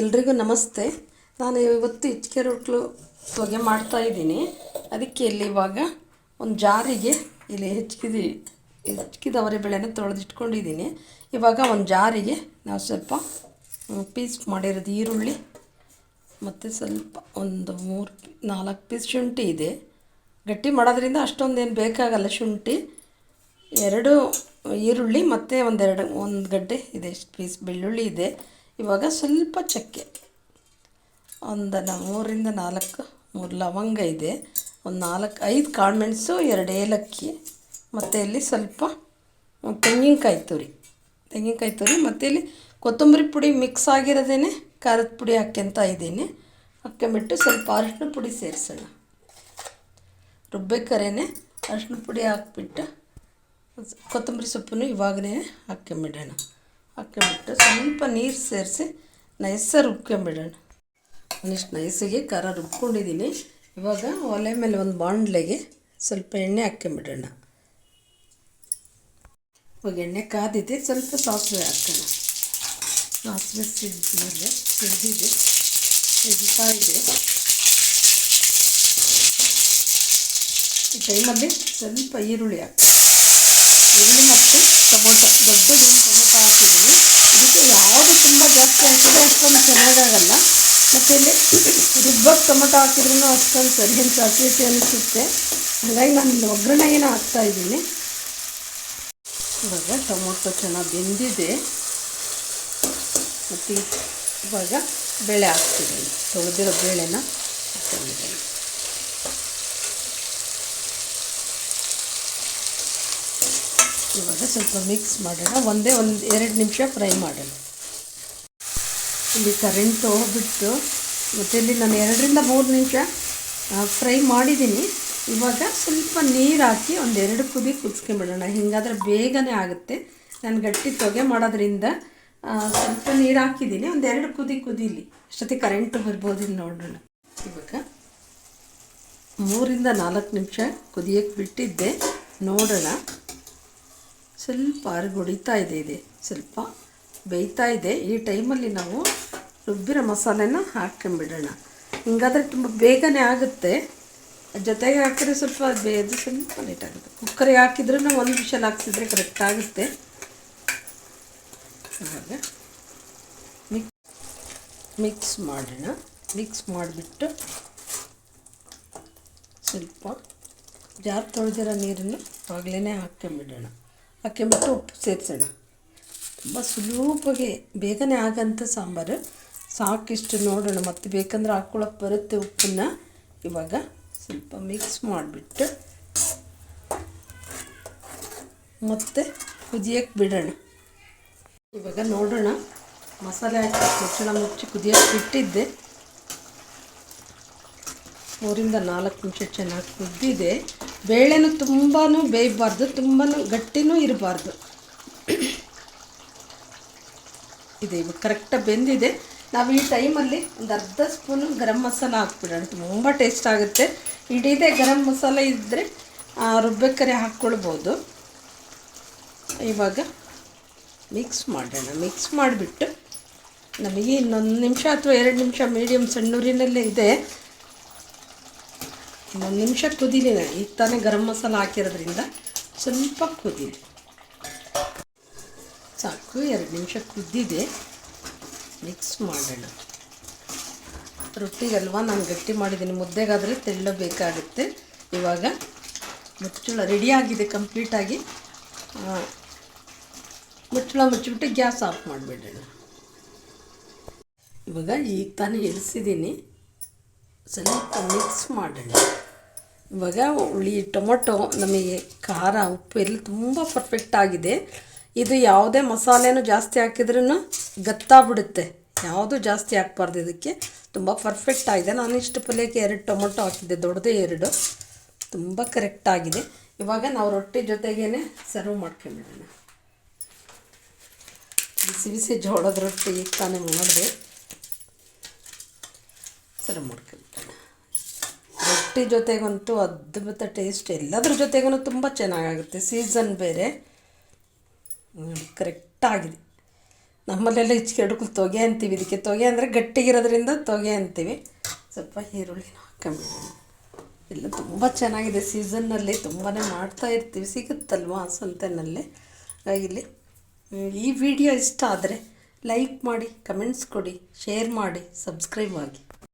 ಎಲ್ರಿಗೂ ನಮಸ್ತೆ. ನಾನು ಇವತ್ತು ಇಚ್ಕೆ ರೊಟ್ಲು ಹೊಗೆ ಮಾಡ್ತಾ ಇದ್ದೀನಿ. ಅದಕ್ಕೆ ಇಲ್ಲಿ ಇವಾಗ ಒಂದು ಜಾರಿಗೆ ಇಲ್ಲಿ ಹೆಚ್ಚಿದ ಹೆಚ್ಚಿದ ಅವರೆ ಬೆಳೆನ ತೊಳೆದಿಟ್ಕೊಂಡಿದ್ದೀನಿ. ಇವಾಗ ಒಂದು ಜಾರಿಗೆ ನಾವು ಸ್ವಲ್ಪ ಪೀಸ್ ಮಾಡಿರೋದು ಈರುಳ್ಳಿ ಮತ್ತು ಸ್ವಲ್ಪ ಒಂದು ಮೂರು, ನಾಲ್ಕು ಪೀಸ್ ಶುಂಠಿ ಇದೆ. ಗಟ್ಟಿ ಮಾಡೋದ್ರಿಂದ ಅಷ್ಟೊಂದೇನು ಬೇಕಾಗಲ್ಲ ಶುಂಠಿ. ಎರಡು ಈರುಳ್ಳಿ ಮತ್ತು ಒಂದೆರಡು, ಒಂದು ಗಡ್ಡೆ ಇದೆ ಪೀಸ್ ಬೆಳ್ಳುಳ್ಳಿ ಇದೆ. ಇವಾಗ ಸ್ವಲ್ಪ ಚಕ್ಕೆ. ಒಂದು ಮೂರಿಂದ ನಾಲ್ಕು, ಮೂರು ಲವಂಗ ಇದೆ. ಒಂದು ನಾಲ್ಕು, ಐದು ಕಾಳುಮೆಣಸು ಎರಡು ಏಲಕ್ಕಿ, ಮತ್ತು ಇಲ್ಲಿ ಸ್ವಲ್ಪ ತೆಂಗಿನಕಾಯಿ ತುರಿ. ತೆಂಗಿನಕಾಯಿ ತುರಿ, ಮತ್ತು ಇಲ್ಲಿ ಕೊತ್ತಂಬರಿ ಪುಡಿ ಮಿಕ್ಸ್ ಆಗಿರೋದೇ ಖಾರದ ಪುಡಿ ಹಾಕ್ಯಂತ ಇದ್ದೀನಿ. ಹಾಕ್ಕೊಂಬಿಟ್ಟು ಸ್ವಲ್ಪ ಅರಶಿನ ಪುಡಿ ಸೇರಿಸೋಣ. ರುಬ್ಬೇಕಾರೇನೆ ಅರಶಿನ ಪುಡಿ ಹಾಕ್ಬಿಟ್ಟು, ಕೊತ್ತಂಬರಿ ಸೊಪ್ಪನ್ನು ಇವಾಗಲೇ ಹಾಕ್ಕೊಂಬಿಡೋಣ ಹಾಕ್ಕೊಂಬಿಟ್ಟು ಸ್ವಲ್ಪ ನೀರು ಸೇರಿಸಿ ನೈಸಾಗಿ ರುಬ್ಕೊಂಬಿಡೋಣ ಒಂದಿಷ್ಟು ನೈಸಿಗೆ ಖಾರ ರುಬ್ಕೊಂಡಿದ್ದೀನಿ ಇವಾಗ ಒಲೆ ಮೇಲೆ ಒಂದು ಬಾಣಲೆಗೆ ಸ್ವಲ್ಪ ಎಣ್ಣೆ ಹಾಕ್ಕೊಂಬಿಡೋಣ ಇವಾಗ ಎಣ್ಣೆ ಕಾದಿದೆ, ಸ್ವಲ್ಪ ಸಾಸಿವೆ ಹಾಕೋಣ. ಸಾಸಿವೆ ಸಿಡಿದ್ಮೇಲೆ ಸಿಡಿದಿದೆ, ಸಿಡಿತಾ ಇದೆ. ಈ ಟೈಮಲ್ಲಿ ಸ್ವಲ್ಪ ಈರುಳ್ಳಿ ಹಾಕಿ ಈರುಳ್ಳಿ ಮತ್ತು ಟೊಮೊಟೊ ದೊಡ್ಡದೊಂದು ಟೊಮೊಟೊ ಹಾಕಿದ್ದೀನಿ ಇದಕ್ಕೆ ಯಾವುದು ತುಂಬ ಜಾಸ್ತಿ ಹಾಕಿದ್ರೆ ಅಷ್ಟೊಂದು ಚೆನ್ನಾಗಾಗಲ್ಲ ಮತ್ತು ಇಲ್ಲಿ ರುಬ್ಬಕ್ಕೆ ಟೊಮೊಟೊ ಹಾಕಿದ್ರೂ ಅಷ್ಟೊಂದು ಸರಿ ಅಂತ ಅನಿಸುತ್ತೆ ಹಾಗಾಗಿ ನಾನು ಇಲ್ಲಿ ಹಾಕ್ತಾ ಹಾಕ್ತಾಯಿದ್ದೀನಿ ಇವಾಗ ಟೊಮೊಟೊ ಚೆನ್ನಾಗಿ ಬೆಂದಿದೆ ಮತ್ತು ಇವಾಗ ಬೇಳೆ ಹಾಕ್ತಿದ್ದೀನಿ ತೊಳೆದಿರೋ ಬೇಳೆನ ಹಾಕ್ಕೊಂಡಿದ್ದೀನಿ ಇವಾಗ ಸ್ವಲ್ಪ ಮಿಕ್ಸ್ ಮಾಡೋಣ. ಒಂದೇ ಒಂದು ಎರಡು ನಿಮಿಷ ಫ್ರೈ ಮಾಡೋಣ. ಇಲ್ಲಿ ಕರೆಂಟ್ ಹೋಗ್ಬಿಟ್ಟು ಮತ್ತು ಇಲ್ಲಿ ನಾನು ಎರಡರಿಂದ ಮೂರು ನಿಮಿಷ ಫ್ರೈ ಮಾಡಿದ್ದೀನಿ. ಇವಾಗ ಸ್ವಲ್ಪ ನೀರು ಹಾಕಿ ಒಂದೆರಡು ಕುದಿ ಕುದಿಸ್ಕೊಂಬಿಡೋಣ. ಹಿಂಗಾದ್ರೆ ಬೇಗನೆ ಆಗುತ್ತೆ. ನಾನು ಗಟ್ಟಿ ತೊಗೆ ಮಾಡೋದ್ರಿಂದ ಸ್ವಲ್ಪ ನೀರು ಹಾಕಿದ್ದೀನಿ. ಒಂದೆರಡು ಕುದಿ ಕುದೀಲಿ. ಅಷ್ಟೊತ್ತಿಗೆ ಕರೆಂಟು ಬರ್ಬೋದು ನೋಡೋಣ ಇವಾಗ ಮೂರಿಂದ ನಾಲ್ಕು ನಿಮಿಷ ಕುದಿಯೋಕ್ಕೆ ಬಿಟ್ಟಿದ್ದೆ. ನೋಡೋಣ. ಸ್ವಲ್ಪ ಹೊಡಿತಾ ಇದೆ ಇದೆ. ಸ್ವಲ್ಪ ಬೇಯ್ತಾ ಇದೆ. ಈ ಟೈಮಲ್ಲಿ ನಾವು ರುಬ್ಬಿರೋ ಮಸಾಲೆನ ಹಾಕ್ಕೊಂಬಿಡೋಣ. ಹಿಂಗಾದರೆ ತುಂಬ ಬೇಗನೆ ಆಗುತ್ತೆ. ಜೊತೆಗೆ ಹಾಕಿದ್ರೆ ಸ್ವಲ್ಪ ಬೇದು ಸ್ವಲ್ಪ ಲೇಟ್ ಆಗುತ್ತೆ. ಕುಕ್ಕರಿಗೆ ಹಾಕಿದ್ರೂ ಒಂದು ವಿಷಲ್ ಹಾಕ್ಸಿದ್ರೆ ಕರೆಕ್ಟ್ ಆಗುತ್ತೆ. ಮಿಕ್ ಮಿಕ್ಸ್ ಮಾಡೋಣ. ಮಿಕ್ಸ್ ಮಾಡಿಬಿಟ್ಟು ಸ್ವಲ್ಪ ಜಾರ್ ತೊಳೆದಿರೋ ನೀರನ್ನು ಆಗಲೇ ಹಾಕ್ಕೊಂಬಿಡೋಣ. ಹಾಕ್ಕೊಂಬಿಟ್ಟು ಉಪ್ಪು ಸೇರಿಸೋಣ. ತುಂಬ ಸುಲಭವಾಗಿ ಬೇಗನೆ ಆಗಂಥ ಸಾಂಬಾರು. ಸಾಕಿಷ್ಟು ನೋಡೋಣ ಮತ್ತೆ ಬೇಕಂದ್ರೆ ಹಾಕ್ಕೊಳಕ್ಕೆ ಬರುತ್ತೆ ಉಪ್ಪನ್ನು. ಇವಾಗ ಸ್ವಲ್ಪ ಮಿಕ್ಸ್ ಮಾಡಿಬಿಟ್ಟು ಮತ್ತೆ ಕುದಿಯೋಕ್ಕೆ ಬಿಡೋಣ. ಇವಾಗ ನೋಡೋಣ. ಮಸಾಲೆ ಹಾಕಿ ಮುಚ್ಚಳ ಮುಚ್ಚಿ ಕುದಿಯೋಕ್ಕೆ ಬಿಟ್ಟಿದ್ದೆ. ಮೂರಿಂದ ನಾಲ್ಕು ನಿಮಿಷ ಚೆನ್ನಾಗಿ ಕುದ್ದಿದೆ. ಬೇಳೆನೂ ತುಂಬಾ ಬೇಯಬಾರ್ದು ತುಂಬಾ ಗಟ್ಟಿನೂ ಇರಬಾರ್ದು. ಇದೆ, ಇವಾಗ ಕರೆಕ್ಟಾಗಿ ಬೆಂದಿದೆ. ನಾವು ಈ ಟೈಮಲ್ಲಿ ಒಂದು ಅರ್ಧ ಸ್ಪೂನು ಗರಂ ಮಸಾಲ ಹಾಕ್ಬಿಡೋಣ. ತುಂಬ ಟೇಸ್ಟ್ ಆಗುತ್ತೆ. ಇಡೀದೇ ಗರಂ ಮಸಾಲ ಇದ್ದರೆ ರುಬ್ಬೆಕರೆ ಹಾಕ್ಕೊಳ್ಬೋದು ಇವಾಗ ಮಿಕ್ಸ್ ಮಾಡೋಣ. ಮಿಕ್ಸ್ ಮಾಡಿಬಿಟ್ಟು ನಮಗೆ ಇನ್ನೊಂದು ನಿಮಿಷ ಅಥವಾ ಎರಡು ನಿಮಿಷ ಮೀಡಿಯಮ್ ಸಣ್ಣೂರಿನಲ್ಲೇ ಇದೆ. ಇನ್ನೊಂದು ನಿಮಿಷ ಕುದೀಲಿ ಈಗ ತಾನೇ ಗರಂ ಮಸಾಲ ಹಾಕಿರೋದ್ರಿಂದ ಸ್ವಲ್ಪ ಕುದೀಲಿ. ಸಾಕು, ಎರಡು ನಿಮಿಷ ಕುದ್ದಿದೆ. ಮಿಕ್ಸ್ ಮಾಡೋಣ. ರೊಟ್ಟಿಗಲ್ವ ನಾನು ಗಟ್ಟಿ ಮಾಡಿದ್ದೀನಿ. ಮುದ್ದೆಗಾದರೆ ತೆಳ್ಳಬೇಕಾಗುತ್ತೆ ಇವಾಗ ಮುಚ್ಚಳ ರೆಡಿಯಾಗಿದೆ ಕಂಪ್ಲೀಟಾಗಿ ಮುಚ್ಚಳ ಮುಚ್ಚಿಬಿಟ್ಟು ಗ್ಯಾಸ್ ಆಫ್ ಮಾಡಿಬಿಡೋಣ. ಇವಾಗ ಈಗ ತಾನೇ ಇಳಿಸಿದ್ದೀನಿ ಸ್ವಲ್ಪ ಮಿಕ್ಸ್ ಮಾಡೋಣ. ಇವಾಗ ಈ ಟೊಮೊಟೊ, ನಮಗೆ ಖಾರ, ಉಪ್ಪು ಎಲ್ಲ ತುಂಬ ಪರ್ಫೆಕ್ಟ್ ಆಗಿದೆ. ಇದು ಯಾವುದೇ ಮಸಾಲೆನೂ ಜಾಸ್ತಿ ಹಾಕಿದ್ರೂ ಗತ್ತಾಗ್ಬಿಡುತ್ತೆ. ಯಾವುದು ಜಾಸ್ತಿ ಹಾಕ್ಬಾರ್ದು ಇದಕ್ಕೆ. ತುಂಬ ಪರ್ಫೆಕ್ಟ್ ಆಗಿದೆ. ನಾನು ಇಷ್ಟು ಪಲ್ಯಕ್ಕೆ ಎರಡು ಟೊಮೊಟೊ ಹಾಕಿದ್ದೆ, ದೊಡ್ಡದೇ ಎರಡು. ತುಂಬ ಕರೆಕ್ಟಾಗಿದೆ ಇವಾಗ ನಾವು ರೊಟ್ಟಿ ಜೊತೆಗೇ ಸರ್ವ್ ಮಾಡ್ಕೊಂಬಿಡೋಣ. ಬಿಸಿ ಬಿಸಿ ಜೋಳದ ರೊಟ್ಟಿ ತಾನೇ ಮಾಡಿದೆ. ಸರ್ವ್ ಮಾಡ್ಕೊಂಬಿಡೋಣ. ರೊಟ್ಟಿ ಜೊತೆಗಂತೂ ಅದ್ಭುತ ಟೇಸ್ಟ್. ಎಲ್ಲದ್ರ ಜೊತೆಗೂ ತುಂಬ ಚೆನ್ನಾಗಾಗುತ್ತೆ. ಸೀಸನ್ ಬೇರೆ. ಕರೆಕ್ಟಾಗಿದೆ ನಮ್ಮಲ್ಲೆಲ್ಲ ಹಿಚ್ಕೆಡ್ಗಳು ತೊಗೆ ಅಂತೀವಿ ಇದಕ್ಕೆ. ತೊಗೆ ಅಂದರೆ ಗಟ್ಟಿಗಿರೋದ್ರಿಂದ ತೊಗೆ ಅಂತೀವಿ. ಸ್ವಲ್ಪ ಈರುಳ್ಳಿನ ಹಾಕೊಂಬಿಡೋಣ ಎಲ್ಲ ತುಂಬ ಚೆನ್ನಾಗಿದೆ. ಸೀಸನ್ನಲ್ಲಿ ತುಂಬಾ ಮಾಡ್ತಾ ಇರ್ತೀವಿ. ಸಿಗುತ್ತಲ್ವಾ ಸಂತೆನಲ್ಲಿ ಇಲ್ಲಿ ಈ ವಿಡಿಯೋ ಇಷ್ಟ ಆದರೆ ಲೈಕ್ ಮಾಡಿ, ಕಮೆಂಟ್ಸ್ ಕೊಡಿ, ಶೇರ್ ಮಾಡಿ, ಸಬ್ಸ್ಕ್ರೈಬ್ ಆಗಿ.